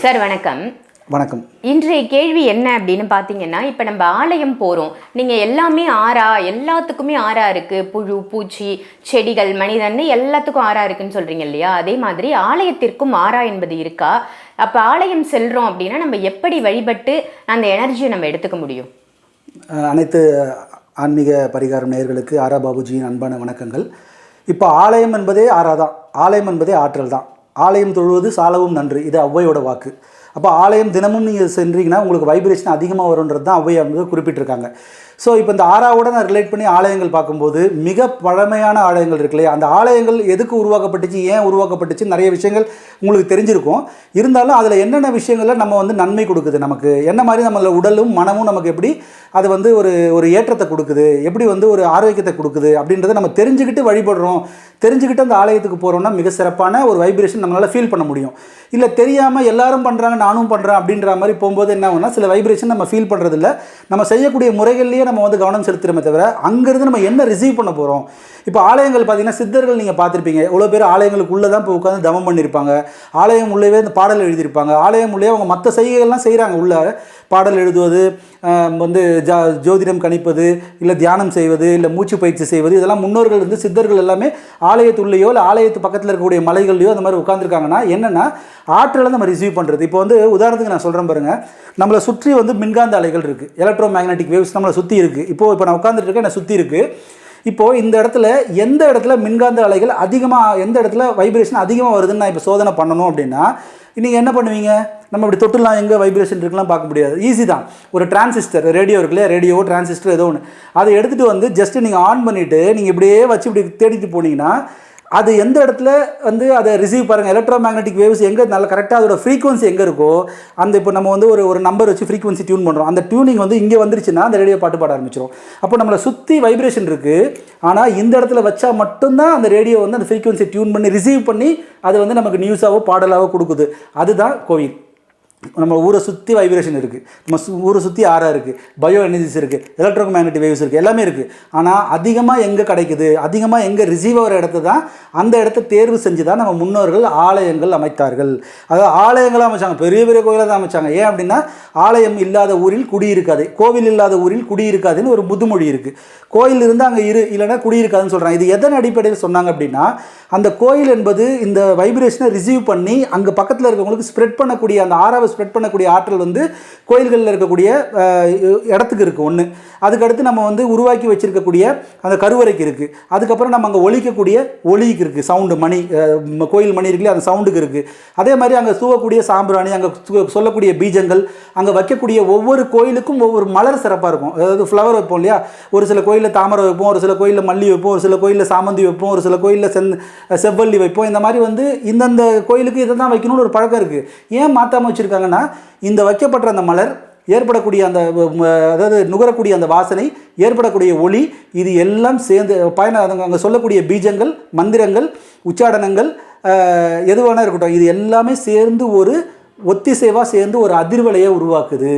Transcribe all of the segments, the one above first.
Sir வணக்கம். வணக்கம். இன்றைய கேள்வி என்ன அப்படின்னு பார்த்தீங்கன்னா இப்போ நம்ம ஆலயம் போகிறோம் நீங்கள் எல்லாமே ஆறா? எல்லாத்துக்குமே ஆறா இருக்குது புழு பூச்சி செடிகள் மனிதன் எல்லாத்துக்கும் ஆறா இருக்குன்னு சொல்கிறீங்க இல்லையா? அதே மாதிரி ஆலயத்திற்கும் ஆறா என்பது இருக்கா? அப்போ ஆலயம் செல்கிறோம் அப்படின்னா நம்ம எப்படி வழிபட்டு அந்த எனர்ஜியை நம்ம எடுத்துக்க முடியும்? அனைத்து ஆன்மீக பரிகாரம் நேயர்களுக்கு ஆரா பாபுஜியின் அன்பான வணக்கங்கள். இப்போ ஆலயம் என்பதே ஆறா தான் ஆலயம் என்பதே ஆற்றல் தான் ஆலயம் தொழுவது சாலவும் நன்று. இது ஔவையோட வாக்கு. அப்போ ஆலயம் தினமும் நீங்கள் சென்றீங்கன்னா உங்களுக்கு வைப்ரேஷன் அதிகமாக வரும்ன்றது தான் ஔவை அவங்க குறிப்பிட்டிருக்காங்க. ஸோ இப்போ இந்த ஆறாவோட நான் ரிலேட் பண்ணி ஆலயங்கள் பார்க்கும்போது மிக பழமையான ஆலயங்கள் இருக்கு இல்லையா? அந்த ஆலயங்கள் எதுக்கு உருவாக்கப்பட்டுச்சு ஏன் உருவாக்கப்பட்டுச்சு நிறைய விஷயங்கள் உங்களுக்கு தெரிஞ்சிருக்கும். இருந்தாலும் அதில் என்னென்ன விஷயங்களில் நம்ம வந்து நன்மை கொடுக்குது நமக்கு? என்ன மாதிரி நம்மள உடலும் மனமும் நமக்கு எப்படி அது வந்து ஒரு ஒரு ஏற்றத்தை கொடுக்குது? எப்படி வந்து ஒரு ஆரோக்கியத்தை கொடுக்குது? அப்படின்றத நம்ம தெரிஞ்சுக்கிட்டு வழிபடுறோம். தெரிஞ்சுக்கிட்டு அந்த ஆலயத்துக்கு போகிறோம்னா மிக சிறப்பான ஒரு வைப்ரேஷன் நம்மளால் ஃபீல் பண்ண முடியும். இல்லை தெரியாமல் எல்லாரும் பண்ணுறாங்க நானும் பண்ணுறேன் அப்படின்ற மாதிரி போகும்போது என்ன ஆகும்னா சில வைப்ரேஷன் நம்ம ஃபீல் பண்ணுறதில்ல நம்ம செய்யக்கூடிய முறைகள்லேயே நம்ம வந்து கவனம் செலுத்துகிறோமே தவிர அங்கேருந்து நம்ம என்ன ரிசீவ் பண்ண போகிறோம் இப்போ ஆலயங்கள் பார்த்தீங்கன்னா சித்தர்கள் நீங்கள் பார்த்துருப்பீங்க எவ்வளோ பேர் ஆலயங்களுக்குள்ளே தான் போய் உட்காந்து தவம் பண்ணியிருப்பாங்க ஆலயம் உள்ளவே இந்த பாடல் எழுதியிருப்பாங்க. ஆலயம் உள்ளே அவங்க மற்ற செய்கைகள்லாம் செய்கிறாங்க உள்ள பாடல் எழுதுவது வந்து ஜா ஜோதிடம் கணிப்பது இல்லை தியானம் செய்வது இல்லை மூச்சு பயிற்சி செய்வது இதெல்லாம் முன்னோர்கள் வந்து சித்தர்கள் எல்லாமே ஆலயத்துள்ளேயோ இல்லை ஆலயத்து பக்கத்தில் இருக்கக்கூடிய மலைகள்லையோ அந்த மாதிரி உட்காந்துருக்காங்கன்னா என்னென்னா ஆற்றலை நம்ம ரிசீவ் பண்ணுறது இப்போ வந்து உதாரணத்துக்கு நான் சொல்கிறேன் பாருங்கள் நம்மளை சுற்றி வந்து மின்காந்த அலைகள் இருக்குது எலக்ட்ரோ மேக்னெட்டிக் வேவ்ஸ் நம்மளை சுற்றி இருக்குது இப்போது இப்போ நான் உட்காந்துட்டு இருக்கேன் என்னை சுற்றி இருக்குது இப்போது இந்த இடத்துல எந்த இடத்துல மின்காந்த அலைகள் அதிகமாக எந்த இடத்துல வைப்ரேஷன் அதிகமாக வருதுன்னு நான் இப்போ சோதனை பண்ணணும் அப்படின்னா நீங்கள் என்ன பண்ணுவீங்க? நம்ம இப்படி தொட்டுலாம் எங்கே வைப்ரேஷன் இருக்குலாம் பார்க்க முடியாது. ஈஸி தான். ஒரு டிரான்சிஸ்டர் ரேடியோ இருக்குல்ல ரேடியோ டிரான்சிஸ்டர் ஏதோ ஒன்று அதை எடுத்துகிட்டு வந்து ஜஸ்ட்டு நீங்கள் ஆன் பண்ணிவிட்டு நீங்கள் இப்படியே வச்சு இப்படி தேடிட்டு போனீங்கன்னா அது எந்த இடத்துல வந்து அதை ரிசீவ் பாருங்கள் எலக்ட்ரோ மேக்னெட்டிக் வேவ்ஸ் எங்கே நல்ல கரெக்டாக அதோட ஃப்ரீக்வன்சி எங்கே இருக்கோ அந்த இப்போ நம்ம வந்து ஒரு ஒரு நம்பர் வச்சு ஃப்ரீக்வன்சி டியூன் பண்ணுறோம் அந்த டியூனிங் வந்து இங்கே வந்துருச்சுன்னா அந்த ரேடியோ பாட்டு பாட ஆரம்பிச்சிடும் அப்போ நம்மளை சுற்றி வைப்ரேஷன் இருக்குது ஆனால் இந்த இடத்துல வச்சா மட்டும்தான் அந்த ரேடியோ வந்து அந்த ஃப்ரீக்வன்சி டியூன் பண்ணி ரிசீவ் பண்ணி அது வந்து நமக்கு நியூஸாகவோ பாடலாகவோ கொடுக்குது. அதுதான் கோவில். நம்ம ஊரை சுற்றி வைப்ரேஷன் இருக்குது நம்ம சு- ஊரை சுற்றி ஆறா இருக்குது பயோ எனர்ஜிஸ் இருக்குது எலக்ட்ரோ மேக்னெட்டிக் வேவ்ஸ் இருக்குது எல்லாமே இருக்குது ஆனால் அதிகமாக எங்கே கிடைக்குது? அதிகமாக எங்கே ரிசீவ் ஆகிற இடத்த தான் அந்த இடத்த தேர்வு செஞ்சு தான் நம்ம முன்னோர்கள் ஆலயங்கள் அமைத்தார்கள். அதாவது ஆலயங்களாக அமைச்சாங்க. பெரிய பெரிய கோயிலாக தான் அமைச்சாங்க. ஏன் அப்படின்னா ஆலயம் இல்லாத ஊரில் குடியிருக்காது கோவில் இல்லாத ஊரில் குடியிருக்காதுன்னு ஒரு முதுமொழி இருக்குது கோயில் இருந்து அங்கே இரு இல்லைன்னா குடியிருக்காதுன்னு சொல்கிறாங்க இது எதன் அடிப்படையில் சொன்னாங்க அப்படின்னா அந்த கோயில் என்பது இந்த வைப்ரேஷனை ரிசீவ் பண்ணி அங்கே பக்கத்தில் இருக்கவங்களுக்கு ஸ்ப்ரெட் பண்ணக்கூடிய அந்த ஆறாவை ஸ்ப்ரெட் பண்ணக்கூடிய ஆற்றல் வந்து கோயில்களில் இருக்கக்கூடிய இடத்துக்கு இருக்குது ஒன்று அதுக்கடுத்து நம்ம வந்து உருவாக்கி வச்சிருக்கக்கூடிய அந்த கருவறைக்கு இருக்குது அதுக்கப்புறம் நம்ம அங்கே ஒழிக்கக்கூடிய ஒளிக்கு இருக்குது சவுண்டு மணி கோயில் மணி இருக்குல்லையா அந்த சவுண்டுக்கு இருக்குது அதே மாதிரி அங்கே தூவக்கூடிய சாம்பிராணி அங்கே சொல்லக்கூடிய பீஜங்கள் அங்கே வைக்கக்கூடிய ஒவ்வொரு கோயிலுக்கும் ஒவ்வொரு மலர் சிறப்பாக இருக்கும். அதாவது ஃப்ளவர் வைப்போம் இல்லையா? ஒரு சில கோயிலில் தாமரை வைப்போம் ஒரு சில கோயிலில் மல்லி வைப்போம் ஒரு சில கோயிலில் சாமந்தி வைப்போம் ஒரு சில கோயிலில் செந் செவ்வல்லி வைப்போம். இந்த மாதிரி வந்து இந்தந்த கோயிலுக்கு இதை தான் வைக்கணும்னு ஒரு பழக்கம் இருக்குது ஏன் மாற்றாமல் வச்சுருக்காங்கன்னா இந்த வைக்கப்பட்ட அந்த மலர் ஏற்படக்கூடிய அந்த அதாவது நுகரக்கூடிய அந்த வாசனை ஏற்படக்கூடிய ஒளி இது எல்லாம் சேர்ந்து பயண அங்கே சொல்லக்கூடிய பீஜங்கள் மந்திரங்கள் உச்சாடனங்கள் அஹ், இருக்கட்டும் இது எல்லாமே சேர்ந்து ஒரு ஒத்திசைவாக சேர்ந்து ஒரு அதிர்வலையை உருவாக்குது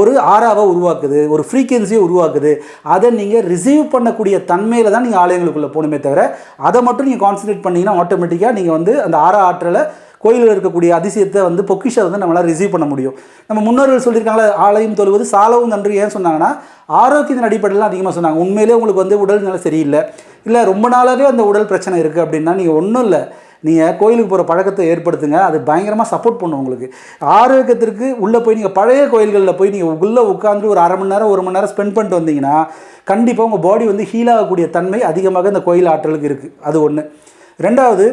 ஒரு ஆறாவை உருவாக்குது ஒரு ஃப்ரீக்வன்சியை உருவாக்குது. அதை நீங்கள் ரிசீவ் பண்ணக்கூடிய தன்மையில் தான் நீங்கள் ஆலயங்களுக்குள்ளே போகணுமே தவிர அதை மட்டும் நீங்கள் கான்சன்ட்ரேட் பண்ணிங்கன்னா ஆட்டோமேட்டிக்காக நீங்கள் வந்து அந்த ஆறா ஆற்றலை கோயிலில் இருக்கக்கூடிய அதிசயத்தை வந்து பொக்கிஷை வந்து நம்மளால் ரிசீவ் பண்ண முடியும். நம்ம முன்னோர்கள் சொல்லியிருக்காங்களே ஆலயம் தொழுவது சாலவும் நன்றி ஏன் சொன்னாங்கன்னா ஆரோக்கியத்தின் அடிப்படையில் அதிகமாக சொன்னாங்க. உண்மையிலே உங்களுக்கு வந்து உடல் நிலை சரியில்லை. இல்லை ரொம்ப நாளாகவே அந்த உடல் பிரச்சனை இருக்குது அப்படின்னா நீங்கள் ஒன்றும் இல்லை. நீங்கள் கோயிலுக்கு போகிற பழக்கத்தை ஏற்படுத்துங்க. அது பயங்கரமாக சப்போர்ட் பண்ணும் உங்களுக்கு. ஆரோக்கியத்திற்கு உள்ளே போய் நீங்கள் பழைய கோயில்களில் போய் நீங்கள் உள்ளே உட்காந்து ஒரு அரை மணி நேரம் ஒரு மணி நேரம் ஸ்பெண்ட் பண்ணிட்டு வந்தீங்கன்னா கண்டிப்பாக உங்கள் பாடி வந்து ஹீல் ஆகக்கூடிய தன்மை அதிகமாக இந்த கோயில் ஆற்றலுக்கு இருக்குது அது ஒன்று ரெண்டாவது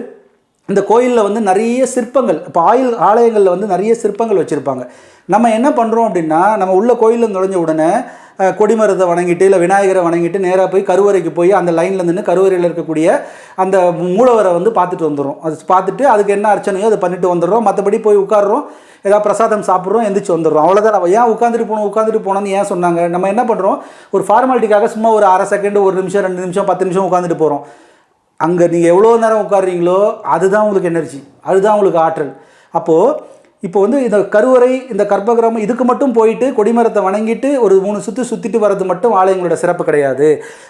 இந்த கோயிலில் வந்து நிறைய சிற்பங்கள் இப்போ ஆயில் ஆலயங்களில் வந்து நிறைய சிற்பங்கள் வச்சுருப்பாங்க. நம்ம என்ன பண்ணுறோம் அப்படின்னா நம்ம உள்ள கோயிலில் நுழைஞ்ச உடனே கொடிமரத்தை வணங்கிட்டு இல்லை விநாயகரை வணங்கிட்டு நேராக போய் கருவறைக்கு போய் அந்த லைனில் நின்று கருவறையில் இருக்கக்கூடிய அந்த மூலவரை வந்து பார்த்துட்டு வந்துடுறோம். அது பார்த்துட்டு அதுக்கு என்ன அர்ச்சனையோ அதை பண்ணிட்டு வந்துடுறோம். மற்றபடி போய் உட்காடுறோம் ஏதாவது பிரசாதம் சாப்பிட்றோம் எந்திரிச்சு வந்துடுறோம். அவ்வளோதான் நம்ம ஏன் உட்காந்துட்டு போகணும் உட்காந்துட்டு போனோம்னு ஏன் சொன்னாங்க? நம்ம என்ன பண்ணுறோம் ஒரு ஃபார்மாலிட்டிக்காக சும்மா ஒரு அரை செகண்ட் ஒரு நிமிஷம் ரெண்டு நிமிஷம் பத்து நிமிஷம் உட்காந்துட்டு போகிறோம் அங்கே நீங்கள் எவ்வளோ நேரம் உட்காடுறீங்களோ அதுதான் உங்களுக்கு எனர்ஜி அதுதான் உங்களுக்கு ஆற்றல். அப்போது இப்போ வந்து இந்த கருவறை இந்த கர்ப்பகிரமம் இதுக்கு மட்டும் போயிட்டு கொடிமரத்தை வணங்கிட்டு ஒரு மூணு சுற்றி சுற்றிட்டு வர்றது மட்டும் ஆலயங்களோட சிறப்பு கிடையாது.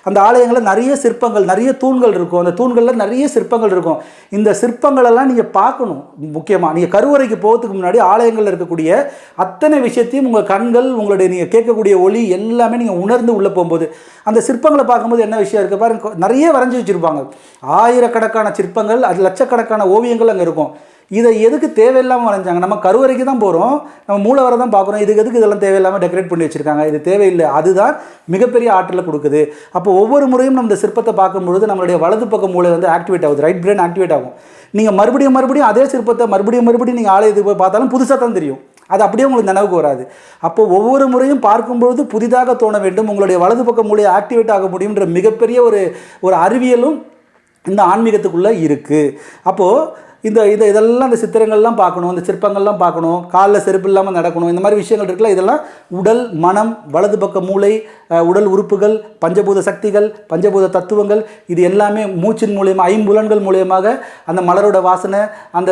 அந்த ஆலயங்களில் நிறைய சிற்பங்கள் நிறைய தூண்கள் இருக்கும். அந்த தூண்களில் நிறைய சிற்பங்கள் இருக்கும். இந்த சிற்பங்களெல்லாம் நீங்கள் பார்க்கணும் முக்கியமாக நீங்கள் கருவறைக்கு போகிறதுக்கு முன்னாடி ஆலயங்களில் இருக்கக்கூடிய அத்தனை விஷயத்தையும் உங்கள் கண்கள் உங்களுடைய நீங்கள் கேட்கக்கூடிய ஒளி எல்லாமே நீங்கள் உணர்ந்து உள்ளே போகும்போது அந்த சிற்பங்களை பார்க்கும்போது என்ன விஷயம் இருக்குது பாருங்க. நிறைய வரைஞ்சி வச்சுருப்பாங்க. ஆயிரக்கணக்கான சிற்பங்கள் அது லட்சக்கணக்கான ஓவியங்கள் அங்கே இருக்கும். இதை எதுக்கு தேவையில்லாமல் வரைஞ்சாங்க? நம்ம கருவறைக்கு தான் போகிறோம் நம்ம மூலவரை தான் பார்க்குறோம். இதுக்கு எதுக்கு இதெல்லாம் தேவையில்லாமல் டெக்கரேட் பண்ணி வச்சுருக்காங்க? இது தேவையில்லை. அதுதான் மிகப்பெரிய ஆற்றலை கொடுக்குது. அப்போ ஒவ்வொரு முறையும் நம்ம இந்த சிற்பத்தை பார்க்கும்பொழுது நம்மளுடைய வலது பக்க மூளை வந்து ஆக்டிவேட் ஆகுது. ரைட் பிரெயின் ஆக்டிவேட் ஆகும். நீங்கள் மறுபடியும் மறுபடியும் அதே சிற்பத்தை மறுபடியும் மறுபடியும் நீங்கள் ஆலயத்துக்கு போய் பார்த்தாலும் புதுசாக தான் தெரியும். அது அப்படியே உங்களுக்கு நினைவுக்கு வராது. அப்போ ஒவ்வொரு முறையும் பார்க்கும்பொழுது புதிதாக தோண வேண்டும். உங்களுடைய வலது பக்க மூலையை ஆக்டிவேட் ஆக முடியுன்ற மிகப்பெரிய ஒரு ஒரு அறிவியலும் இந்த ஆன்மீகத்துக்குள்ளே இருக்குது அப்போது இந்த இதை இதெல்லாம் இந்த சித்திரங்கள்லாம் பார்க்கணும் இந்த சிற்பங்கள்லாம் பார்க்கணும் காலில் செருப்பு இல்லாமல் நடக்கணும் இந்த மாதிரி விஷயங்கள் இருக்குல்ல இதெல்லாம் உடல் மனம் வலது பக்க மூளை உடல் உறுப்புகள் பஞ்சபூத சக்திகள் பஞ்சபூத தத்துவங்கள் இது எல்லாமே மூச்சின் மூலியமாக ஐம்புலன்கள் மூலியமாக அந்த மலரோட வாசனை அந்த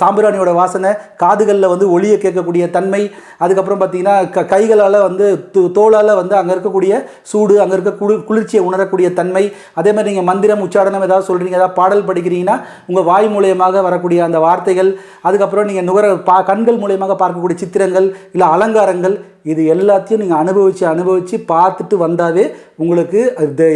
சாம்பிராணியோட வாசனை காதுகளில் வந்து ஒளியை கேட்கக்கூடிய தன்மை அதுக்கப்புறம் பார்த்தீங்கன்னா க கைகளால் வந்து து- தோளால் வந்து அங்கே இருக்கக்கூடிய சூடு அங்கே இருக்க குளி குளிர்ச்சியை உணரக்கூடிய தன்மை அதே மாதிரி நீங்கள் மந்திரம் உச்சாரணம் ஏதாவது சொல்கிறீங்க ஏதாவது பாடல் படிக்கிறீங்கன்னா உங்கள் வாய் மூலியமாக வரக்கூடிய அந்த வார்த்தைகள் அதுக்கப்புறம் நீங்கள் நுகர பா கண்கள் மூலியமாக பார்க்கக்கூடிய சித்திரங்கள் இல்லை அலங்காரங்கள் இது எல்லாத்தையும் நீங்கள் அனுபவித்து அனுபவித்து பார்த்துட்டு வந்தாவே உங்களுக்கு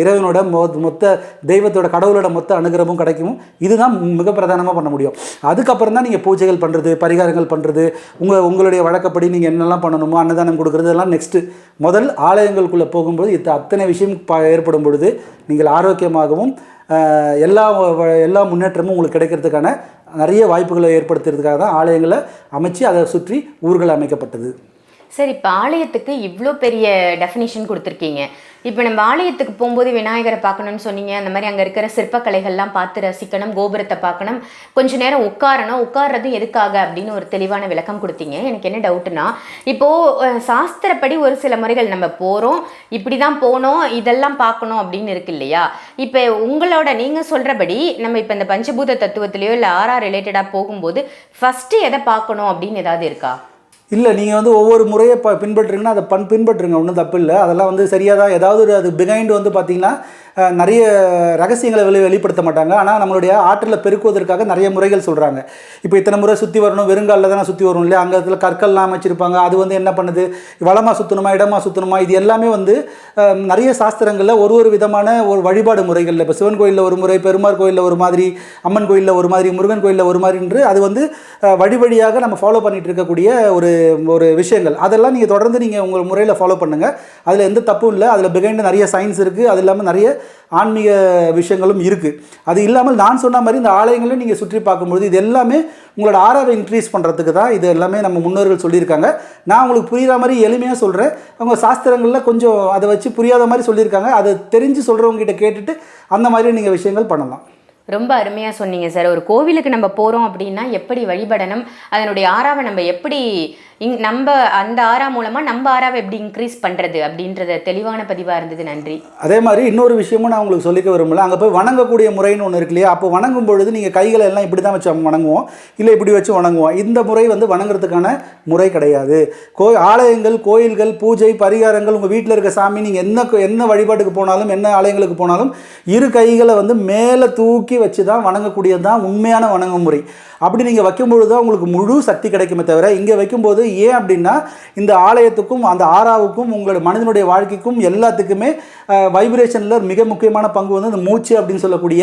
இறைவனோட மொ மொத்த தெய்வத்தோட கடவுளோட மொத்த அனுகிரகமும் கிடைக்கும். இதுதான் மிக பிரதானமாக பண்ண முடியும். அதுக்கப்புறம் தான் நீங்கள் பூஜைகள் பண்ணுறது பரிகாரங்கள் பண்ணுறது உங்கள் உங்களுடைய வழக்கப்படி நீங்கள் என்னெல்லாம் பண்ணணுமோ அன்னதானம் கொடுக்குறது எல்லாம் நெக்ஸ்ட்டு முதல் ஆலயங்களுக்குள்ளே போகும்போது இது அத்தனை விஷயம் ஏற்படும் பொழுது நீங்கள் ஆரோக்கியமாகவும் எல்லா வ- எல்லா முன்னேற்றமும் உங்களுக்கு கிடைக்கிறதுக்கான நிறைய வாய்ப்புகளை ஏற்படுத்துறதுக்காக தான் ஆலயங்களை அமைச்சு அதை சுற்றி ஊர்கள் அமைக்கப்பட்டது. சரி இப்போ ஆலயத்துக்கு இவ்வளோ பெரிய டெஃபினிஷன் கொடுத்துருக்கீங்க. இப்போ நம்ம ஆலயத்துக்கு போகும்போது விநாயகரை பார்க்கணும்னு சொன்னீங்க. அந்த மாதிரி அங்கே இருக்கிற சிற்பக்கலைகள்லாம் பார்த்து ரசிக்கணும் கோபுரத்தை பார்க்கணும். கொஞ்ச நேரம் உட்காரணும். உட்கார்றது எதுக்காக அப்படின்னு ஒரு தெளிவான விளக்கம் கொடுத்தீங்க. எனக்கு என்ன டவுட்னா இப்போது சாஸ்திரப்படி ஒரு சில முறைகள் நம்ம போகிறோம் இப்படி தான் போகணும் இதெல்லாம் பார்க்கணும் அப்படின்னு இருக்கு இல்லையா? இப்போ உங்களோட நீங்கள் சொல்கிறபடி நம்ம இப்போ இந்த பஞ்சபூத தத்துவத்திலையோ இல்லை ஆரா ரிலேட்டடாக போகும்போது ஃபஸ்ட்டு எதை பார்க்கணும் அப்படின்னு ஏதாவது இருக்கா? இல்லை நீங்கள் வந்து ஒவ்வொரு முறையை ப பின்பற்றுங்கன்னா அதை பண் பின்பற்றுங்க. ஒன்றும் தப்பு இல்லை அதெல்லாம் வந்து சரியாக தான் ஏதாவது ஒரு அது பிகைண்ட் வந்து பார்த்திங்கன்னா நிறைய ரகசியங்களை வெளி வெளிப்படுத்த மாட்டாங்க. ஆனால் நம்மளுடைய ஆற்றலை பெருக்குவதற்காக நிறைய முறைகள் சொல்கிறாங்க இப்போ இத்தனை முறை சுற்றி வரணும் வெறுங்காலில் தானே சுற்றி வரும் இல்லையா? அங்கே இடத்துல கற்கள்லாம் அமைச்சிருப்பாங்க. அது வந்து என்ன பண்ணுது? வளமாக சுற்றணுமா இடமாக சுற்றணுமா இது எல்லாமே வந்து நிறைய சாஸ்திரங்களில் ஒரு ஒரு விதமான ஒரு வழிபாடு முறைகளில். இப்போ சிவன் கோயிலில் ஒரு முறை பெருமாள் கோயிலில் ஒரு மாதிரி அம்மன் கோயிலில் ஒரு மாதிரி முருகன் கோயிலில் ஒரு மாதிரி என்று அது வந்து வழி வழியாக நம்ம ஃபாலோ பண்ணிகிட்டு இருக்கக்கூடிய ஒரு ஒரு விஷயங்கள். அதெல்லாம் நீங்கள் தொடர்ந்து நீங்கள் உங்கள் முறையில் ஃபாலோ பண்ணுங்கள் அதில் எந்த தப்பும் இல்லை. அதில் பிகைண்டு நிறைய சயின்ஸ் இருக்குது அது இல்லாமல் நிறைய ஆன்மீக விஷயங்களும் இருக்குது அது இல்லாமல் நான் சொன்ன மாதிரி இந்த ஆலயங்களையும் நீங்கள் சுற்றி பார்க்கும்பொழுது இது எல்லாமே உங்களோட ஆறாவை இன்க்ரீஸ் பண்ணுறதுக்கு தான் இது எல்லாமே நம்ம முன்னோர்கள் சொல்லியிருக்காங்க. நான் உங்களுக்கு புரிகிற மாதிரி எளிமையாக சொல்கிறேன் அவங்க சாஸ்திரங்களில் கொஞ்சம் அதை வச்சு புரியாத மாதிரி சொல்லியிருக்காங்க. அதை தெரிஞ்சு சொல்கிறவங்ககிட்ட கேட்டுட்டு அந்த மாதிரி நீங்கள் விஷயங்கள் பண்ணலாம். ரொம்ப அருமையாக சொன்னீங்க சார். ஒரு கோவிலுக்கு நம்ம போகிறோம் அப்படின்னா எப்படி வழிபடணும்? அதனுடைய ஆறாவை நம்ம எப்படி இங் நம்ம அந்த ஆறா மூலமாக நம்ம ஆறாவை எப்படி இன்க்ரீஸ் பண்ணுறது அப்படின்றத தெளிவான பதிவாக இருந்தது. நன்றி. அதே மாதிரி இன்னொரு விஷயமும் நான் உங்களுக்கு சொல்லிக்க விரும்பல. அங்கே போய் வணங்கக்கூடிய முறைன்னு ஒன்று இருக்கு இல்லையா? அப்போ வணங்கும் பொழுது நீங்கள் கைகளை எல்லாம் இப்படி தான் வச்சு வணங்குவோம். இல்லை இப்படி வச்சு வணங்குவோம். இந்த முறை வந்து வணங்குறதுக்கான முறை கிடையாது. கோ ஆலயங்கள் கோயில்கள் பூஜை பரிகாரங்கள் உங்கள் வீட்டில் இருக்க சாமி நீங்கள் என்ன என்ன வழிபாட்டுக்கு போனாலும் என்ன ஆலயங்களுக்கு போனாலும் இரு கைகளை வந்து மேலே தூக்கி வச்சு தான் வணங்கக்கூடியது தான் உண்மையான வணங்கும் முறை. அப்படி நீங்கள் வைக்கும்பொழுது தான் உங்களுக்கு முழு சக்தி கிடைக்குமே தவிர இங்கே வைக்கும்போது ஏன் அப்படின்னா இந்த ஆலயத்துக்கும் அந்த ஆறாவுக்கும் உங்களுடைய மனிதனுடைய வாழ்க்கைக்கும் எல்லாத்துக்குமே வைப்ரேஷனில் மிக முக்கியமான பங்கு வந்து இந்த மூச்சு அப்படின்னு சொல்லக்கூடிய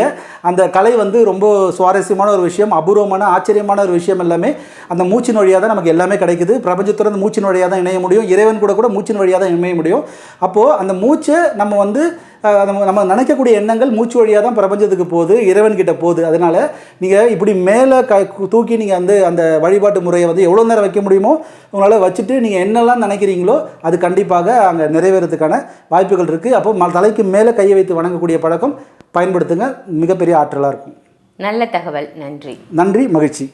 அந்த கலை வந்து ரொம்ப சுவாரஸ்யமான ஒரு விஷயம் அபூர்வமான ஆச்சரியமான ஒரு விஷயம் எல்லாமே அந்த மூச்சின் வழியாக தான் நமக்கு எல்லாமே கிடைக்குது. பிரபஞ்சத்தோட அந்த மூச்சின் வழியாக தான் இணைய முடியும். இறைவன் கூட கூட மூச்சின் வழியாக தான் இணைய முடியும். அப்போது அந்த மூச்சை நம்ம வந்து நம்ம நம்ம நினைக்கக்கூடிய எண்ணங்கள் மூச்சு வழியாக தான் பிரபஞ்சத்துக்கு போகுது இறைவன் கிட்ட போகுது. அதனால் நீங்கள் இப்படி மேலே க தூக்கி நீங்கள் வந்து அந்த வழிபாட்டு முறையை வந்து எவ்வளோ நேரம் வைக்க முடியுமோ உங்களால் வச்சுட்டு நீங்கள் என்னெல்லாம் நினைக்கிறீங்களோ அது கண்டிப்பாக அங்கே நிறைவேறதுக்கான வாய்ப்புகள் இருக்குது அப்போ ம தலைக்கு மேலே கையை வைத்து வணங்கக்கூடிய பழக்கம் பயன்படுத்துங்க. மிகப்பெரிய ஆற்றலாக இருக்கும். நல்ல தகவல். நன்றி. நன்றி. மகிழ்ச்சி.